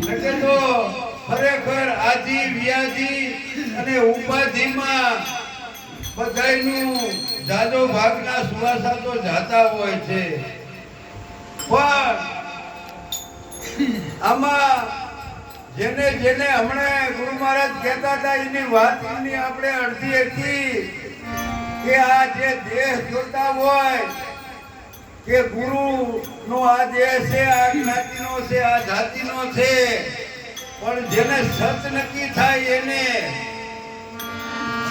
એટલે તો ખરેખર આજી, વ્યાજી અને ઉપાધિમાં બધાયનું જાજો ભાગના સુવાસા તો જાતા હોય છે. પણ આમાં જેને જેને હમણાં ગુરુ મહારાજ કહેતા હતા, એની વાત એની આપણે અડધી હતી કે આ જે દેહ જોતા હોય કે ગુરુ નો આ દેહ છે, આ જ્ઞાતિનો છે, આ જાતિનો છે, પણ જેને સત નક્કી થાય એને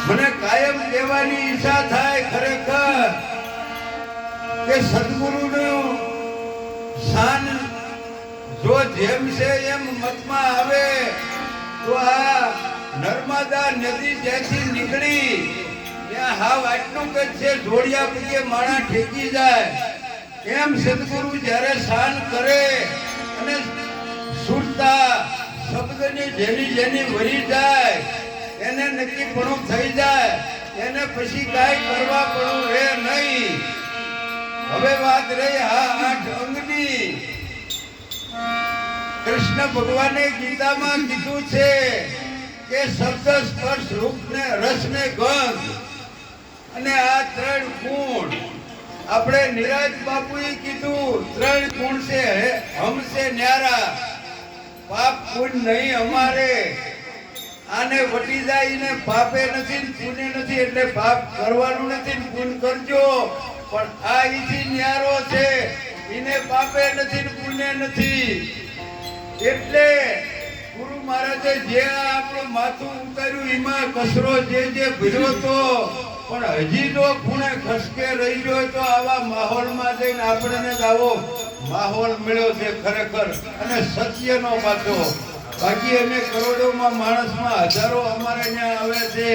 મને કાયમ દેવાની ઈચ્છા થાય ખરેખર કે સદગુરુનું શાન જો જેમ છે એમ મતમાં આવે, તો આ નર્મદા નદી જ્યાંથી નીકળી, ત્યાં હાવ આટલું જ છે, જોડિયા પીએ માણા ઠેકી જાય. એમ સદગુરુ જ્યારે શાન કરે અને સુરતા શબ્દની જેની જેની વરી જાય, એને નક્કી પણ થઈ જાય, એને પછી કાંઈ કરવા પણ રહે નહીં. હવે વાત રહી હા આઠ અંગની. કૃષ્ણ ભગવાને ગીતામાં કીધું છે કે શબ્દ સ્પર્શ રૂપ ને રસ ને ગંધ અને આ ત્રણ ગુણ આપણે નિરાજ બાપુએ કીધું, ત્રણ ગુણ છે, હમ ન્યારા, પાપ પુણ નહીં અમારે. આને વટી જાય ને પાપે નથી ને પુણ્ય નથી, એટલે પાપ કરવાનું નથી ને કરજો. પણ આ ઈથી ન્યારો છે એને પાપે નથી ને પુણ્ય નથી. એટલે ગુરુ મહારાજે જે આપણું માથું ઉતાર્યું, એમાં કચરો જે જે ભર્યો તો પણ હજી જો ખૂણે ખસકે રહી ગયો તો આવા માહોલમાં જઈને આપણને જ આવો માહોલ મળ્યો છે ખરેખર અને સત્યનો પાછો. બાકી અમે કરોડોમાં માણસમાં હજારો અમારે ત્યાં આવે છે,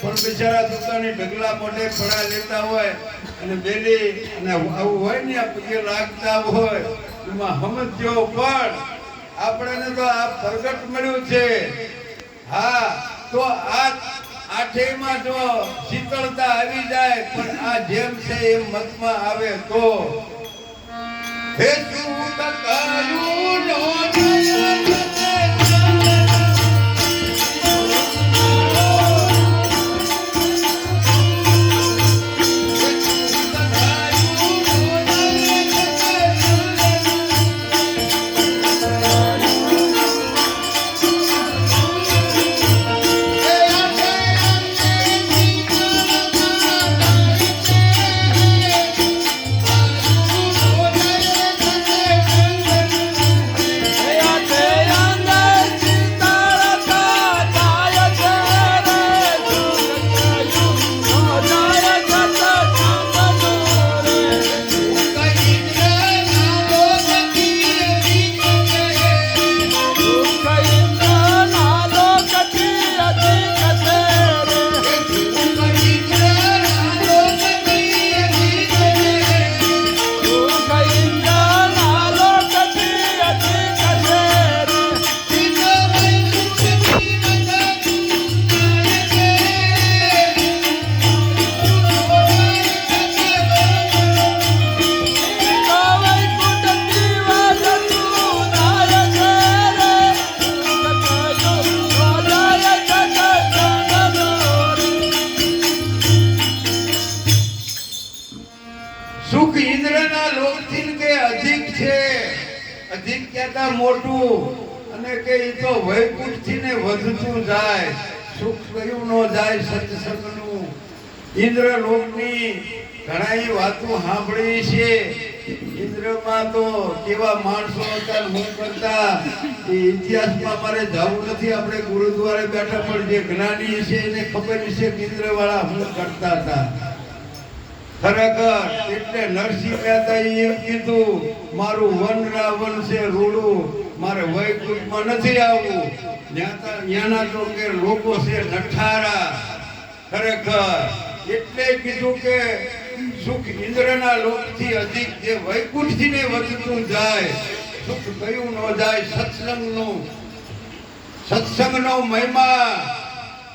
પણ બિચારા દુકાને ઢગલા મોઢે પડા લેતા હોય અને બેલી અને આવું હોય ને પગે લાગતા હોય, એમાં સમજ્યો પણ આપણને તો આ પ્રગટ મળ્યું છે. હા, તો આ આઠેયમાં જો શીતળતા આવી જાય, પણ આ જેમ છે એમ મતમાં આવે તો હે સુખ કયું મોટું અને કે એ તો વૈકુંઠથી ને વધતું જાય સુખ કયું ન જાય સત્સંગનું. ઇન્દ્ર લોકની ઘણા વાતો સાંભળી છે ઇન્દ્રમાં તો કેવા માણસો હતા હું કરતા, એ ઇતિહાસમાં મારે જવું નથી. આપણે ગુરુદ્વારે બેઠા પણ જે જ્ઞાની છે એને ખબર છે કે ઇન્દ્ર વાળા હું કરતા હતા. ખરેખર એટલે નરસિંહ મહેતા એ કીધું, મારું વન રાવણ છે, રૂડું. મારે વૈકુંઠમાં નથી આવવું. ત્યાંના તો કે લોકો છે નઠારા ખરેખર. એટલે કીધું કે સુખ ઇન્દ્રના લોકથી અધિક જે વૈકુંઠથી ને વધતું જાય, સુખ કયું ન જાય, સત્સંગનું. સત્સંગનો મહિમા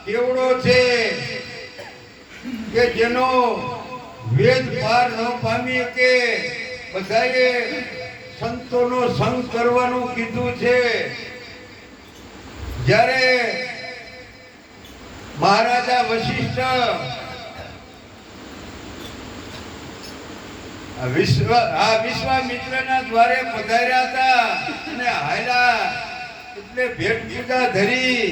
કેવડો છે કે જેનો વેદ પાર ન પામી કે બધાએ સંતોનો સંગ કરવાનું કીધું છે. જ્યારે મહારાજા વશિષ્ઠ વિશ્વ આ વિશ્વામિત્રના દ્વારે પધાર્યા હતા અને હાયલા એટલે ભેટ પૂજા ધરી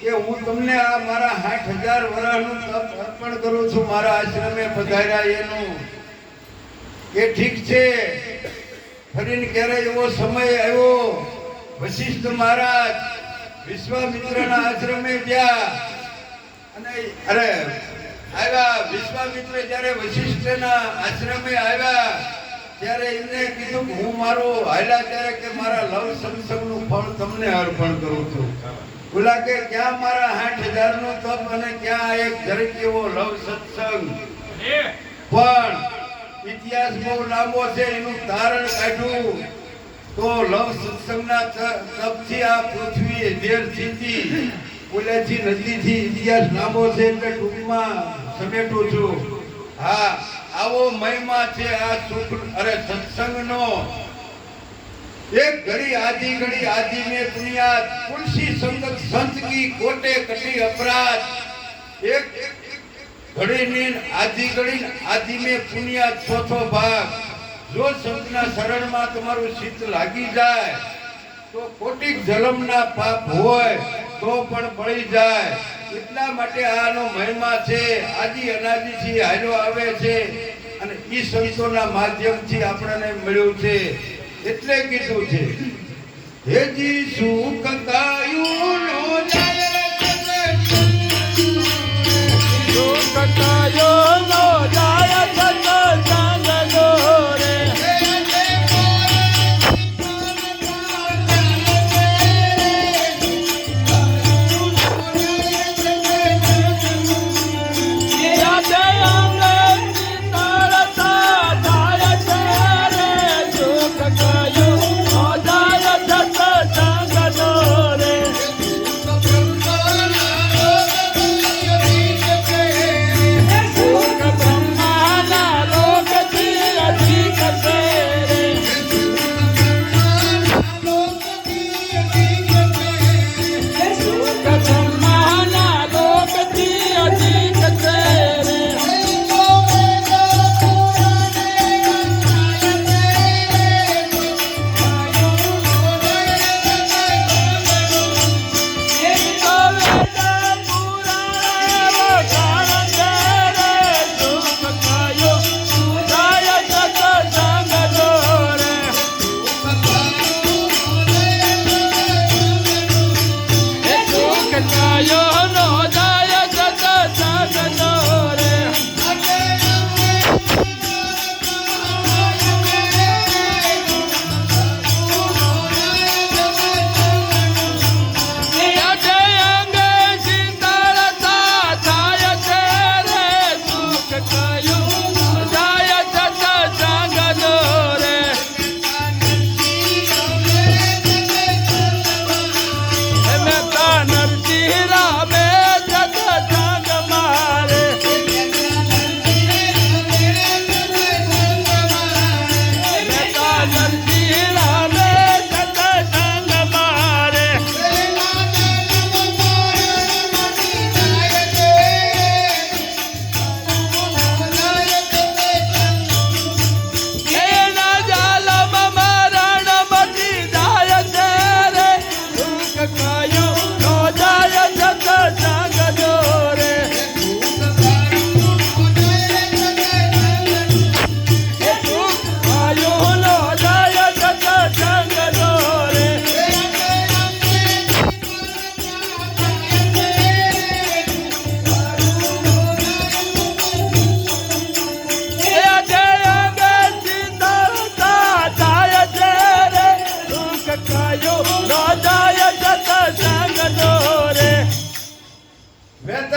કે હું તમને આ મારા આઠ હજાર વર્ષનું તપ અર્પણ કરું છું, મારા આશ્રમે પધાર્યા એનું. એ ઠીક છે? ફરીને ક્યારે એવો સમય આવ્યો? વશિષ્ઠ મહારાજ વિશ્વામિત્રના આશ્રમે ગયા. અને અરે આવ્યા. વિશ્વામિત્ર જ્યારે વશિષ્ઠના આશ્રમે આવ્યા ત્યારે એમને કીધું કે હું મારો હાલ્યા ત્યારે કે મારા લવ સંસંગનું ફળ તમને અર્પણ કરું છું. બોલા કે ક્યાં મારા આઠ હજાર નો તપ અને ક્યાં એક જરીક એવો લવ સત્સંગ? પણ ઇતિહાસ બહુ લાંબો છે, એનું તારણ કાઢ્યું તો લવ સત્સંગના તપથી આ પૃથ્વી દેર જીતી. ઓલેથી નદીથી ઇતિહાસ લાંબો છે એટલે ટૂંકમાં સમેટું છું. હા, આવો મહિમા છે આ સુખ, અરે સત્સંગનો. એક ઘડી, આધી ઘડી, આધી મે પુનિયાત તુલસી સંગત સંત કી કોટે કટી અપરાધ. એક ઘડી નીન આદિ ઘડી આધી મે પુનિયાત ચોથો ભાગ. જો સંતના શરણમાં તમારું ચિત્ત લાગી જાય, તો કોટિક જલમના પાપ હોય તો પણ બળી જાય. એટલા માટે આનો મહિમા છે, આદિ અનાદિથી હાલ્યો આવે છે અને ઈ સંતોના માધ્યમથી આપણને મળ્યું છે. એટલે કીધું છે હેજી સુખ કાયું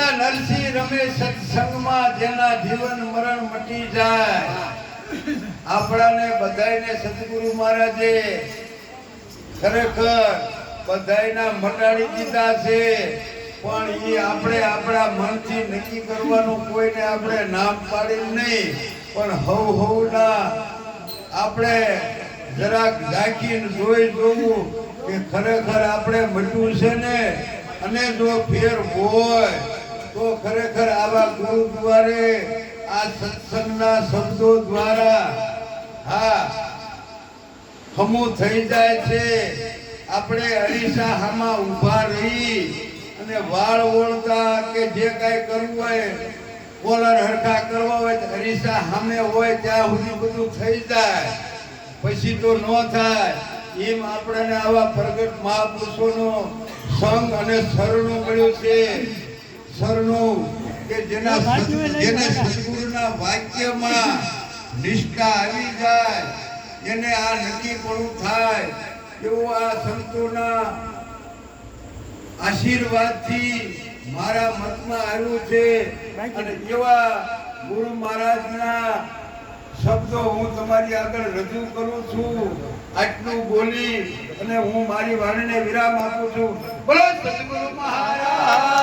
રાજા નરસિંહ રમે સત્સંગમાં જેના જીવન મરણ મટી જાય. આપણાને બધાને સદગુરુ મહારાજે ખરેખર બધાના મટાડી દીધા છે. પણ એ આપણે આપણા મનથી નક્કી કરવાનું કોઈને આપણે નામ પાડી નહીં. પણ હવ ના આપણે જરાક ઝાંકીને જોઈ જોવું કે ખરેખર આપણે મટ્યું છે ને? અને જો ફેર હોય તો ખરેખર આવા ગુરુ દ્વારે આ સત્સંગના શબ્દો દ્વારા, હા, હમું થઈ જાય છે. આપણે અરીસા હામાં ઊભા રહી અને વાળ ઓળતા કે જે કાંઈ કરવું હોય, કોલર હરખા કરવા હોય અરીસા સામે હોય, ત્યાં સુધી બધું થઈ જાય. પછી તો ન થાય. એમ આપણને આવા પ્રગટ મહાપુરુષોનો સંગ અને શરણું મળ્યું છે. શરણું કે જેના જેને સદગુરુના વાક્યમાં નિષ્ઠા આવી જાય જેને આ નક્કી પડવું થાય એવું આ સંતોના આશીર્વાદથી મારા મતમાં આવ્યું છે. અને જેવા ગુરુ મહારાજના શબ્દો હું તમારી આગળ રજૂ કરું છું. આટલું બોલી અને હું મારી વાણીને વિરામ આપું છું. બોલો સદગુરુ મહારાજ!